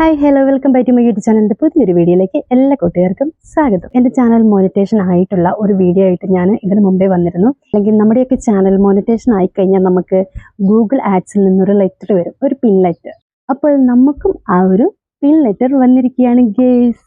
Hi hello welcome back to my YouTube ചാനലിന്റെ പുതിയൊരു വീഡിയോയിലേക്ക് എല്ലാ കൂട്ടുകാർക്കും സ്വാഗതം. എന്റെ ചാനൽ മോണിറ്റേഷൻ ആയിട്ടുള്ള ഒരു വീഡിയോ ആയിട്ട് ഞാൻ ഇതിന് മുമ്പേ വന്നിരുന്നു. അല്ലെങ്കിൽ നമ്മുടെയൊക്കെ ചാനൽ മോണിറ്റേഷൻ ആയിക്കഴിഞ്ഞാൽ നമുക്ക് ഗൂഗിൾ ആഡ്സിൽ നിന്നൊരു ലെറ്റർ വരും. ഒരു പിൻ ലെറ്റർ അപ്പോൾ നമുക്കും ആ ഒരു പിൻ ലെറ്റർ വന്നിരിക്കുകയാണ് ഗേസ്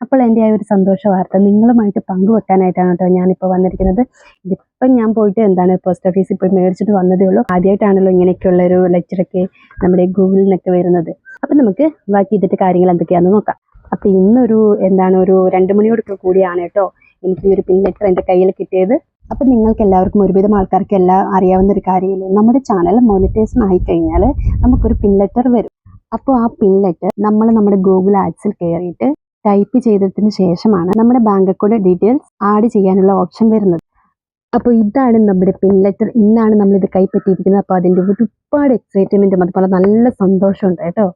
അപ്പോൾ എന്റെ ആ ഒരു സന്തോഷ വാർത്ത നിങ്ങളുമായിട്ട് പങ്കുവെക്കാനായിട്ടാണ് കേട്ടോ ഞാനിപ്പോൾ വന്നിരിക്കുന്നത്. ഇതിപ്പം ഞാൻ പോയിട്ട് എന്താണ് പോസ്റ്റ് ഓഫീസിൽ പോയി മേടിച്ചിട്ട് വന്നതേ ഉള്ളൂ. ആദ്യമായിട്ടാണല്ലോ ഇങ്ങനെയൊക്കെയുള്ള ഒരു ലെറ്ററൊക്കെ നമ്മുടെ ഗൂഗിളിൽ നിന്നൊക്കെ വരുന്നത്. അപ്പം നമുക്ക് ബാക്കി ഇതിന്റെ കാര്യങ്ങൾ എന്തൊക്കെയാണെന്ന് നോക്കാം. അപ്പം ഇന്നൊരു എന്താണ് ഒരു രണ്ട് മണിയോടൊക്കെ കൂടിയാണ് കേട്ടോ. എനിക്ക് ഈ ഒരു പിൻ ലെറ്റർ എന്റെ കയ്യിൽ കിട്ടിയത്. അപ്പം നിങ്ങൾക്ക് എല്ലാവർക്കും ഒരുവിധം ആൾക്കാർക്ക് എല്ലാം അറിയാവുന്ന ഒരു കാര്യമില്ലേ? നമ്മുടെ ചാനൽ മോണിറ്റൈസേഷൻ ആയി കഴിഞ്ഞാൽ നമുക്കൊരു പിൻ ലെറ്റർ വരും. അപ്പോൾ ആ പിൻ ലെറ്റർ നമ്മൾ നമ്മുടെ ഗൂഗിൾ ആഡ്സിൽ കയറിയിട്ട് ടൈപ്പ് ചെയ്തതിന് ശേഷമാണ് നമ്മുടെ ബാങ്ക് അക്കൗണ്ട് ഡീറ്റെയിൽസ് ആഡ് ചെയ്യാനുള്ള ഓപ്ഷൻ വരുന്നത്. അപ്പോൾ ഇതാണ് നമ്മുടെ പിൻ ലെറ്റർ ഇന്നാണ് നമ്മൾ ഇത് കൈപ്പറ്റിയിരിക്കുന്നത് അപ്പോൾ അതിന്റെ ഒരുപാട് എക്സൈറ്റ്മെന്റും അതുപോലെ നല്ല സന്തോഷമുണ്ട് കേട്ടോ.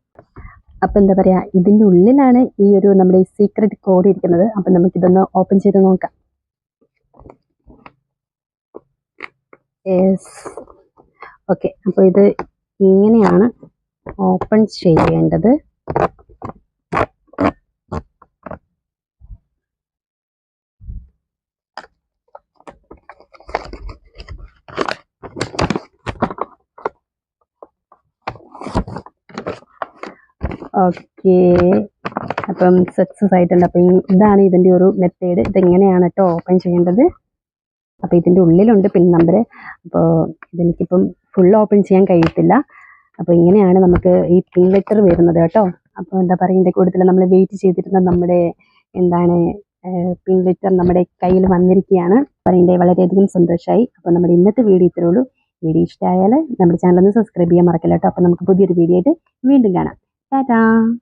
അപ്പം എന്താ പറയുക ഇതിന്റെ ഉള്ളിലാണ് ഈ ഒരു നമ്മുടെ ഈ സീക്രട്ട് കോഡ് ഇരിക്കുന്നത്. അപ്പൊ നമുക്ക് ഇതൊന്ന് ഓപ്പൺ ചെയ്ത് നോക്കാം. ഓക്കെ അപ്പോൾ ഇത് ഇങ്ങനെയാണ് ഓപ്പൺ ചെയ്യേണ്ടത്. ഓക്കെ. അപ്പം സക്സസ് ആയിട്ടുണ്ട്. അപ്പം ഇതാണ് ഇതിന്റെ ഒരു മെത്തേഡ് ഇതെങ്ങനെയാണ് കേട്ടോ ഓപ്പൺ ചെയ്യേണ്ടത്? അപ്പോൾ ഇതിന്റെ ഉള്ളിലുണ്ട് പിൻ നമ്പർ അപ്പോൾ ഇതെനിക്കിപ്പം ഫുൾ ഓപ്പൺ ചെയ്യാൻ കഴിയത്തില്ല. അപ്പോൾ ഇങ്ങനെയാണ് നമുക്ക് ഈ പിൻ ലെറ്റർ വരുന്നത് കേട്ടോ. അപ്പോൾ എന്താ പറയുക ഇതിന്റെ കൂടുതൽ നമ്മൾ വെയിറ്റ് ചെയ്തിരുന്ന നമ്മുടെ എന്താണ് പിൻ ലെറ്റർ നമ്മുടെ കയ്യിൽ വന്നിരിക്കുകയാണ്. പറയുന്നത് വളരെയധികം സന്തോഷമായി അപ്പോൾ നമ്മുടെ ഇന്നത്തെ വീഡിയോ ഇത്രേ ഉള്ളൂ. വീഡിയോ ഇഷ്ടമായാൽ നമ്മുടെ ചാനൽ ഒന്ന് സബ്സ്ക്രൈബ് ചെയ്യാൻ മറക്കില്ല കേട്ടോ അപ്പോൾ നമുക്ക് പുതിയൊരു വീഡിയോ ആയിട്ട് വീണ്ടും കാണാം. ได้